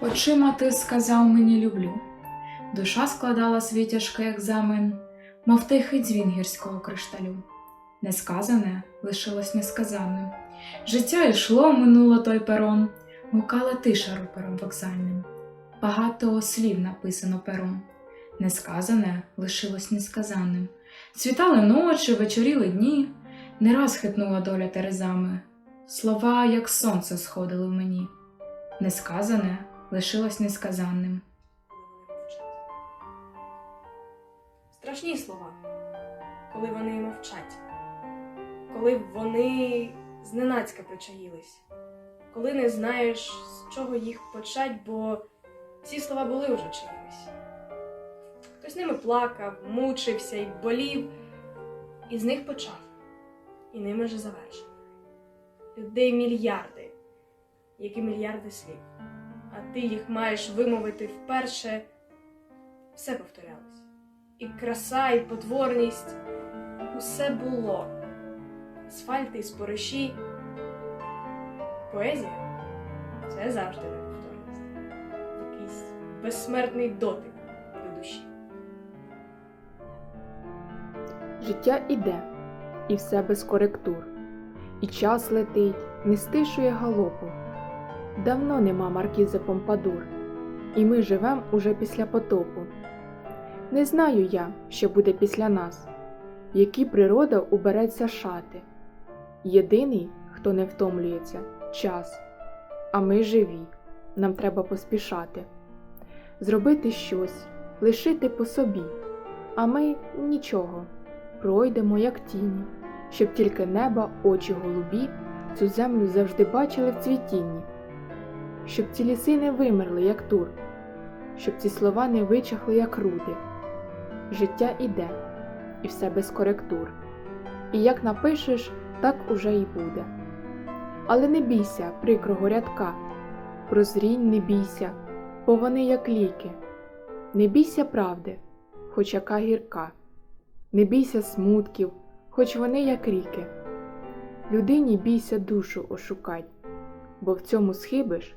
Очима ти сказав мені люблю. Душа складала свій тяжкий екзамен, мов тихий дзвін гірського кришталю. Несказане лишилось несказаним. Життя йшло, минуло той перон, гукала тиша рупором вокзальним. Багато слів написано пером. Несказане лишилось несказаним. Цвітали ночі, вечоріли дні, не раз хитнула доля терезами. Слова, як сонце, сходили в мені. Несказане лишилось несказанним. Страшні слова, коли вони мовчать, коли вони зненацька причаїлись, коли не знаєш, з чого їх почать, бо ці слова були вже чиїмись. Хтось ними плакав, мучився і болів, і з них почав, і ними же завершив. Людей мільярди, як і мільярди слів, а ти їх маєш вимовити вперше, все повторялось. І краса, і потворність усе було. Асфальти і спориші. Поезія це завжди неповторність. Якийсь безсмертний дотик до душі. Життя іде, і все без коректур. І час летить, не стишує галопу. Давно нема маркізи Помпадур, і ми живем уже після потопу. Не знаю я, що буде після нас, які природа убереться шати. Єдиний, хто не втомлюється, час. А ми живі, нам треба поспішати. Зробити щось, лишити по собі, а ми нічого пройдемо, як тіні, щоб тільки неба, очі голубі цю землю завжди бачили в цвітінні, щоб ці ліси не вимерли, як тур, щоб ці слова не вичахли, як руди. Життя іде, і все без коректур. І як напишеш, так уже й буде. Але не бійся прикрого рядка, прозрінь не бійся, бо вони як ліки. Не бійся правди, хоч яка гірка. Не бійся смутків, хоч вони як ріки. Людині бійся душу ошукать, бо в цьому схибиш,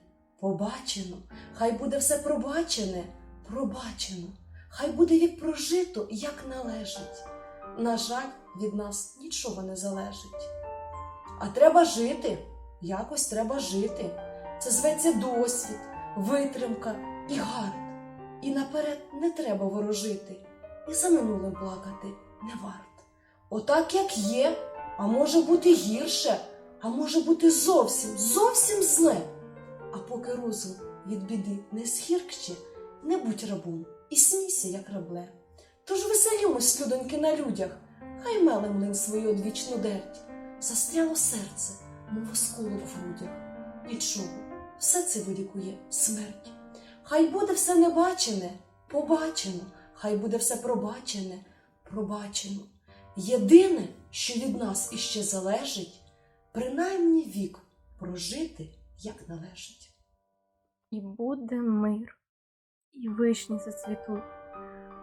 побачено, хай буде все пробачене, пробачено. Хай буде вік прожито, як належить. На жаль, від нас нічого не залежить. А треба жити, якось треба жити. Це зветься досвід, витримка і гард. І наперед не треба ворожити, і за минулим плакати не варт. Отак, як є, а може бути гірше, а може бути зовсім, зовсім зле. А поки розум від біди не схіркче, не будь рабом і смійся, як рабле. Тож веселімось, людоньки, на людях, хай меле млин свою одвічну дерть. Застряло серце, мов осколок в грудях. Нічого, все це вилікує смерть. Хай буде все небачене, побачено, хай буде все пробачене, пробачено. Єдине, що від нас іще залежить, принаймні вік прожити, як належить. І буде мир, і вишні зацвітуть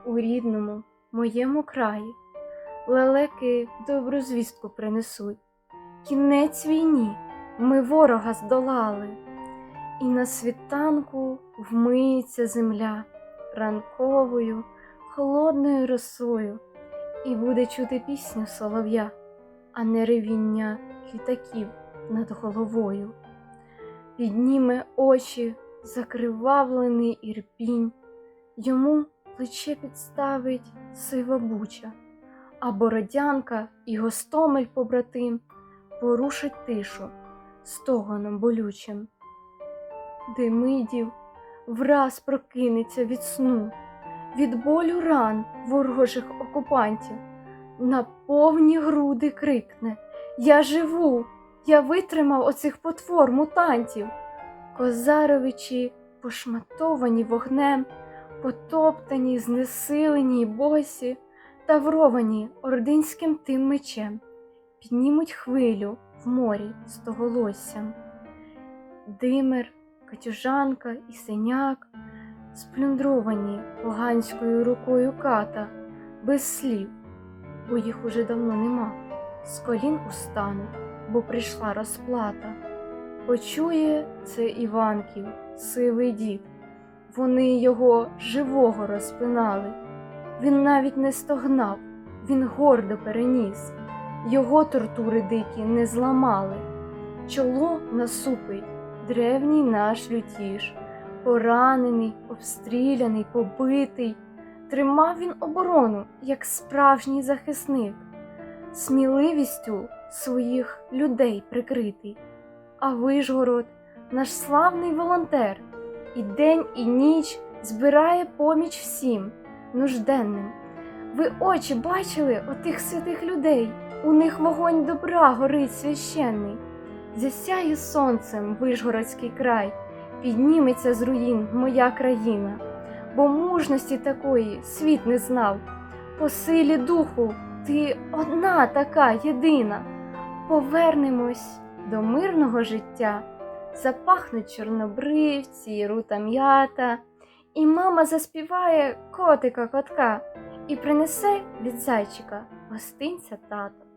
у рідному моєму краї. Лелеки добру звістку принесуть. Кінець війні ми ворога здолали, і на світанку вмиється земля ранковою, холодною росою, і буде чути пісню солов'я, а не ревіння літаків над головою. Підніме очі закривавлений ірпінь, йому плече підставить сива буча, а бородянка і гостомель побратим порушить тишу стогоном болючим. Демидів враз прокинеться від сну, від болю ран ворожих окупантів, на повні груди крикне Я живу! Я витримав оцих потвор мутантів. Козаровичі пошматовані вогнем, потоптані, знесилені й босі, тавровані ординським тим мечем, піднімуть хвилю в морі стоголоссям. Димир, Катюжанка і синяк, сплюндровані поганською рукою ката, без слів, бо їх уже давно нема. З колін устануть, бо прийшла розплата. Почує це Іванків, сивий дід. Вони його живого розпинали. Він навіть не стогнав, він гордо переніс. Його тортури дикі не зламали. Чоло насупить древній наш лютіш, поранений, обстріляний, побитий. Тримав він оборону, як справжній захисник, сміливістю своїх людей прикритий. А Вишгород, наш славний волонтер, і день, і ніч збирає поміч всім нужденним. Ви очі бачили отих святих людей, у них вогонь добра горить священний. Засяє сонцем Вишгородський край, підніметься з руїн моя країна, бо мужності такої світ не знав. По силі духу ти одна така єдина. Повернемось до мирного життя, запахнуть чорнобривці, рута м'ята, і мама заспіває котика котка і принесе від зайчика гостинця тата.